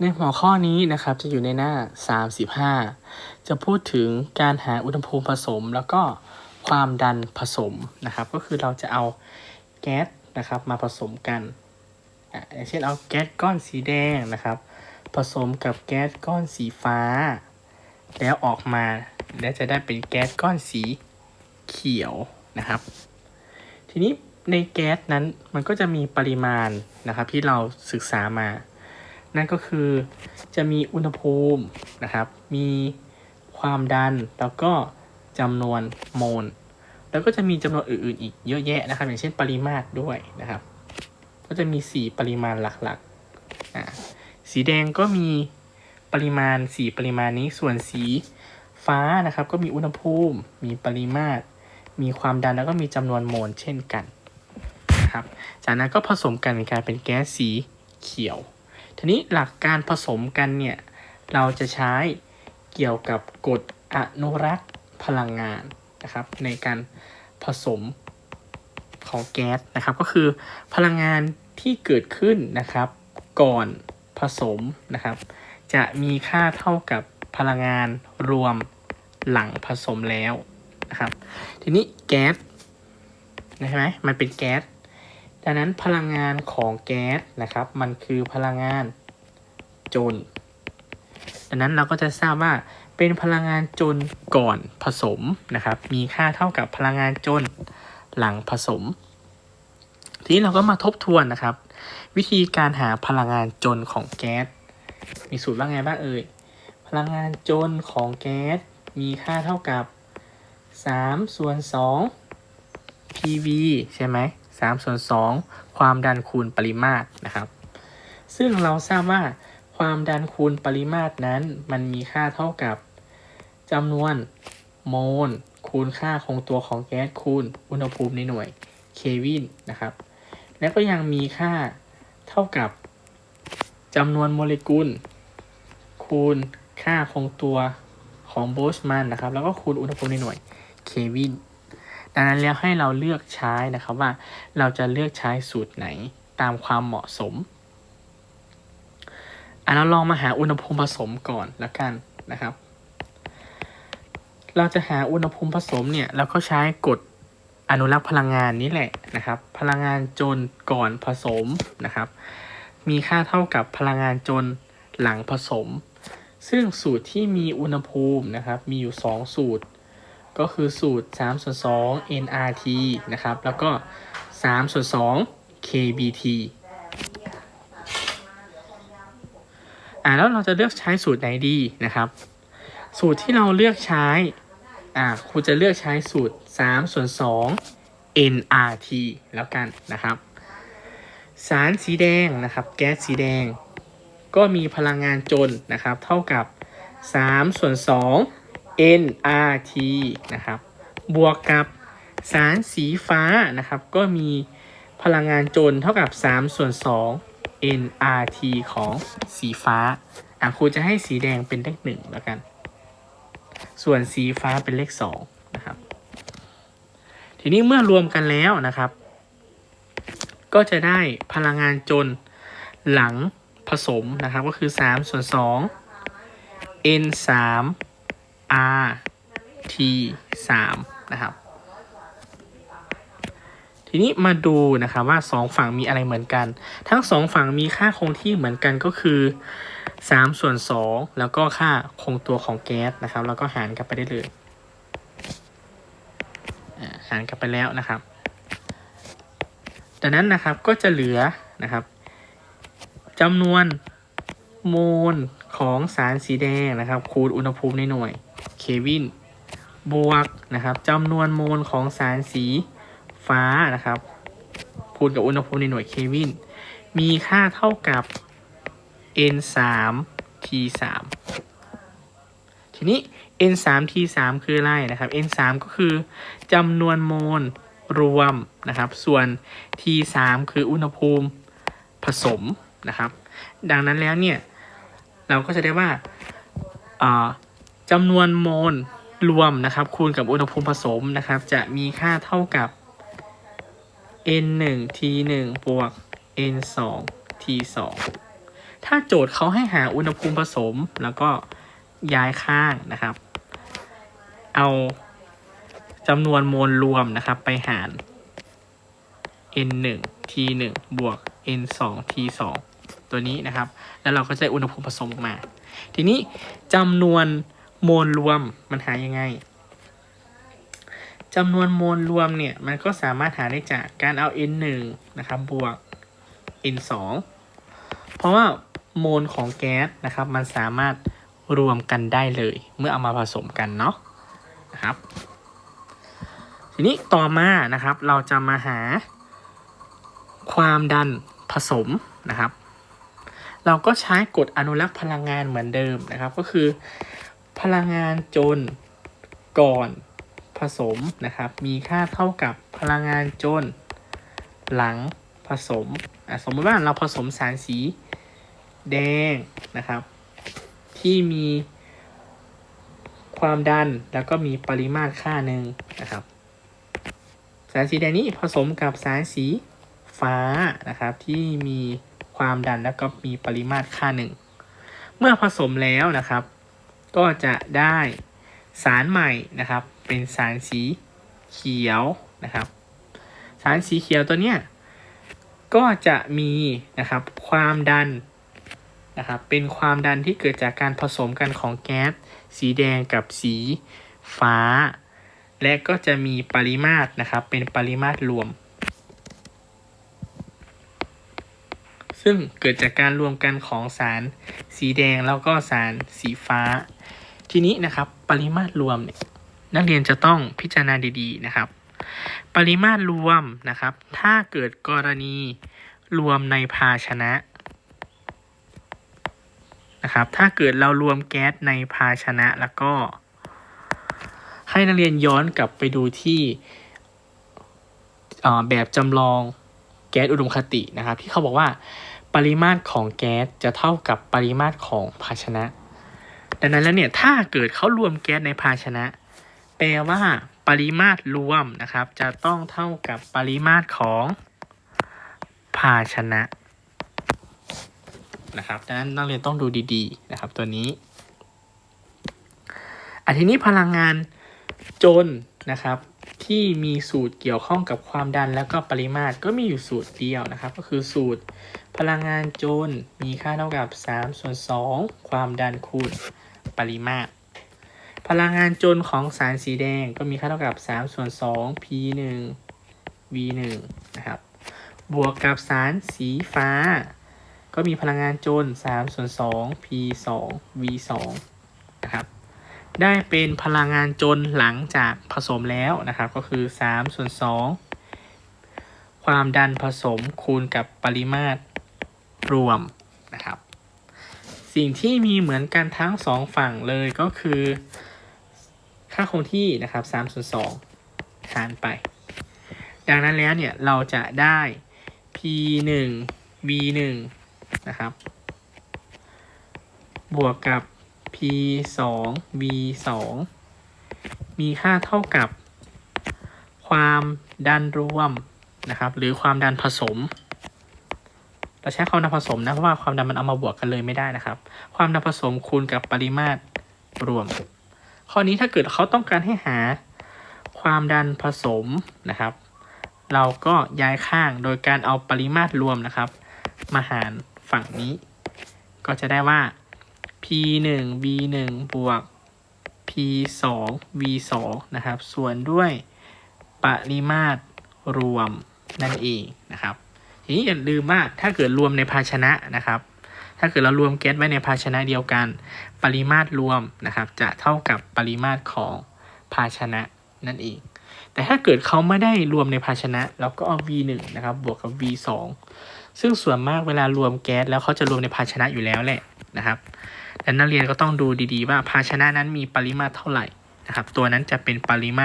ในหัวข้อนี้นะครับจะอยู่ในหน้า 35 จะพูดถึงการหาอุณหภูมิผสม แล้วก็ความดันผสมนะครับ ก็คือเราจะเอาแก๊สนะครับมาผสมกันอย่างเช่นเอาแก๊สก้อนสีแดงนะครับ ผสมกับแก๊สก้อนสีฟ้า แล้วออกมาแล้วจะได้เป็นแก๊สก้อนสีเขียวนะครับ ทีนี้ในแก๊สนั้นมันก็จะมีปริมาณนะครับที่เราศึกษามา นั่นก็คือจะมีอุณหภูมินะครับ มีความดันแล้วก็จำนวนโมล แล้วก็จะมีจำนวนอื่นๆ อีกเยอะแยะนะครับ อย่างเช่นปริมาตรด้วยนะครับ ก็จะมี 4 ปริมาณหลักๆอ่าสีแดงก็มีปริมาณ 4 ปริมาณนี้ส่วนสีฟ้านะครับ ก็มีอุณหภูมิ มีปริมาตร มีความดันแล้วก็มีจำนวนโมลเช่นกันนะครับ จากนั้นก็ผสมกันกลายเป็นแก๊สสีเขียว ทีนี้หลักการผสมกันเนี่ยเราจะใช้เกี่ยวกับกฎอนุรักษ์พลังงานนะครับ ในการผสมของแก๊สนะครับ ก็คือพลังงานที่เกิดขึ้นนะครับ ก่อนผสมนะครับ จะมีค่าเท่ากับพลังงานรวมหลังผสมแล้วนะครับ ทีนี้แก๊สนะใช่ไหมมันเป็นแก๊ส ดังนั้นพลังงานของแก๊สนะครับ มันคือพลังงานจนดังนั้นเราก็จะทราบว่าเป็นพลังงานจนก่อนผสมนะครับ มีค่าเท่ากับพลังงานจนหลังผสม ทีนี้เราก็มาทบทวนนะครับ วิธีการหาพลังงานจนของแก๊สมีสูตรว่าไงบ้างเอ่ยพลังงานจนของแก๊สมีค่าเท่ากับ3ส่วน2 PV ใช่ไหม 3ส่วน2ความดันคูณปริมาตรนะครับ ซึ่งเราทราบว่าความดันคูณปริมาตรนั้น มันมีค่าเท่ากับจำนวนโมลคูณค่าคงตัวของแก๊สคูณอุณหภูมิในหน่วยเควินนะครับ และก็ยังมีค่าเท่ากับจำนวนโมเลกุล คูณค่าคงตัวของโบชมันนะครับ แล้วก็คูณอุณหภูมิในหน่วยเควิน ดังนั้นแล้วให้เราเลือกใช้นะครับว่าเราจะเลือกใช้สูตรไหนตามความเหมาะสมอะเราลองมาหาอุณหภูมิผสมก่อนแล้วกันนะครับ เราจะหาอุณหภูมิผสมเนี่ยเราก็ใช้กฎอนุรักษ์พลังงานนี้แหละนะครับ พลังงานจนก่อนผสมนะครับ มีค่าเท่ากับพลังงานจนหลังผสม ซึ่งสูตรที่มีอุณหภูมินะครับ มีอยู่ 2 สูตร ก็คือสูตร3ส่วน2 nRT นะครับ แล้วก็3ส่วน2 kBT อ่าแล้วเราจะเลือกใช้สูตรไหนดีนะครับ สูตรที่เราเลือกใช้อ่าครูจะเลือกใช้สูตร3ส่วน2 nRT แล้วกันนะครับ สารสีแดงนะครับ แก๊สสีแดง ก็มีพลังงานจนนะครับ เท่ากับ3ส่วน2 nRT นะครับ บวกกับสารสีฟ้านะครับ ก็มีพลังงานจนเท่ากับ 3 ส่วน 2 nRT ของสีฟ้า อะครูจะให้สีแดงเป็นเลขหนึ่งแล้วกัน ส่วนสีฟ้าเป็นเลขสองนะครับ ทีนี้เมื่อรวมกันแล้วนะครับ ก็จะได้พลังงานจนหลังผสมนะครับ ก็คือ 3 ส่วน 2 n 3 r t 3นะครับ ทีนี้มาดูนะครับว่า 2 ฝั่งมีอะไรเหมือนกัน ทั้ง 2 ฝั่งมีค่าคงที่เหมือนกันก็คือ3ส่วน2แล้วก็ค่าคงตัวของแก๊สนะครับ แล้วก็หารกันไปได้เลยหารกันไปแล้วนะครับดังนั้นนะครับก็จะเหลือนะครับจำนวนโมลของสารสีแดงนะครับ คูณอุณหภูมิในหน่วย เควิน บวกนะครับจำนวนโมลของสารสีฟ้านะครับคูณกับอุณหภูมิในหน่วยเควิน มีค่าเท่ากับ n 3 t 3ทีนี้ n 3 t 3คืออะไรนะครับ n 3ก็คือจำนวนโมลรวมนะครับ ส่วน t 3คืออุณหภูมิผสมนะครับ ดังนั้นแล้วเนี่ย เราก็จะได้ว่าอ่า จำนวนโมลรวมนะครับคูณกับอุณหภูมิผสมนะครับ จะมีค่าเท่ากับ n 1 t 1บวก n 2 t 2ถ้าโจทย์เขาให้หาอุณหภูมิผสมแล้วก็ย้ายข้างนะครับ เอาจำนวนโมลรวมนะครับไปหาร n 1 t 1บวก n 2 t 2ตัวนี้นะครับ แล้วเราก็จะอุณหภูมิผสมออกมา ทีนี้จำนวน โมลรวมมันหายังไงจำนวนโมลรวมเนี่ย มันก็สามารถหาได้จากการเอา n 1นะครับบวก n 2เพราะว่าโมลของแก๊สนะครับ มันสามารถรวมกันได้เลย เมื่อเอามาผสมกันเนาะนะครับ ทีนี้ต่อมานะครับ เราจะมาหาความดันผสมนะครับ เราก็ใช้กฎอนุรักษ์พลังงานเหมือนเดิมนะครับ ก็คือ พลังงานจนก่อนผสมนะครับ มีค่าเท่ากับพลังงานจนหลังผสมอะสมมติว่าเราผสมสารสีแดงนะครับ ที่มีความดันแล้วก็มีปริมาตรค่าหนึ่งนะครับ สารสีแดงนี้ผสมกับสารสีฟ้านะครับ ที่มีความดันแล้วก็มีปริมาตรค่าหนึ่งเมื่อผสมแล้วนะครับ ก็จะได้สารใหม่นะครับ เป็นสารสีเขียวนะครับ สารสีเขียวตัวเนี้ยก็จะมีนะครับความดันนะครับเป็นความดันที่เกิดจากการผสมกันของแก๊สสีแดงกับสีฟ้า และก็จะมีปริมาตรนะครับเป็นปริมาตรรวม ซึ่งเกิดจากการรวมกันของสารสีแดงแล้วก็สารสีฟ้า ทีนี้นะครับปริมาตรรวมเนี่ยนักเรียนจะต้องพิจารณาดีๆนะครับ ปริมาตรรวมนะครับ ถ้าเกิดกรณีรวมในภาชนะนะครับ ถ้าเกิดเรารวมแก๊สในภาชนะแล้วก็ ให้นักเรียนย้อนกลับไปดูที่แบบจำลองแก๊สอุดมคตินะครับ ที่เขาบอกว่า ปริมาตรของแก๊สจะเท่ากับปริมาตรของภาชนะ ดังนั้นแล้วเนี่ยถ้าเกิดเขารวมแก๊สในภาชนะ แปลว่าปริมาตรรวมนะครับ จะต้องเท่ากับปริมาตรของภาชนะนะครับดังนั้นนักเรียนต้องดูดีๆนะครับตัวนี้อันทีนี้พลังงานจนนะครับ ที่มีสูตรเกี่ยวข้องกับความดันแล้วก็ปริมาตรก็มีอยู่สูตรเดียวนะครับ ก็คือสูตรพลังงานจนมีค่าเท่ากับ3ส่วน2ความดันคูณปริมาตร พลังงานจนของสารสีแดงก็มีค่าเท่ากับ3ส่วน2 p 1 v 1นะครับบวกกับสารสีฟ้า ก็มีพลังงานจน3ส่วน2 p 2 v 2นะครับ ได้เป็นพลังงานจนหลังจากผสมแล้วนะครับ ก็คือ3ส่วน2ความดันผสมคูณกับปริมาตรรวมนะครับ สิ่งที่มีเหมือนกันทั้งสองฝั่งเลยก็คือ ค่าคงที่นะครับ3ส่วน2หารไป ดังนั้นแล้วเนี่ยเราจะได้ p 1 v 1นะครับ บวกกับ p 2 v 2มีค่าเท่ากับ ความดันรวมนะครับ หรือความดันผสม เราใช้ความดันผสมนะ เพราะว่าความดันมันเอามาบวกกันเลยไม่ได้นะครับ ความดันผสมคูณกับปริมาตรรวม ข้อนี้ถ้าเกิดเขาต้องการให้หาความดันผสมนะครับ เราก็ย้ายข้างโดยการเอาปริมาตรรวมนะครับ มาหารฝั่งนี้ ก็จะได้ว่า p 1 v 1บวก p 2 v 2นะครับ ส่วนด้วยปริมาตรรวมนั่นเองนะครับ ทีนี้อย่าลืมว่าถ้าเกิดรวมในภาชนะนะครับ ถ้าเกิดเรารวมแก๊สไว้ในภาชนะเดียวกัน ปริมาตรรวมนะครับ จะเท่ากับปริมาตรของภาชนะนั่นเอง แต่ถ้าเกิดเขาไม่ได้รวมในภาชนะเราก็เอา v 1นะครับ บวกกับ v 2ซึ่งส่วนมากเวลารวมแก๊สแล้วเขาจะรวมในภาชนะอยู่แล้วแหละนะครับ แต่นักเรียนก็ต้องดูดีๆ ว่าภาชนะนั้นมีปริมาตรเท่าไหร่นะครับ ตัวนั้นจะเป็นปริมาตร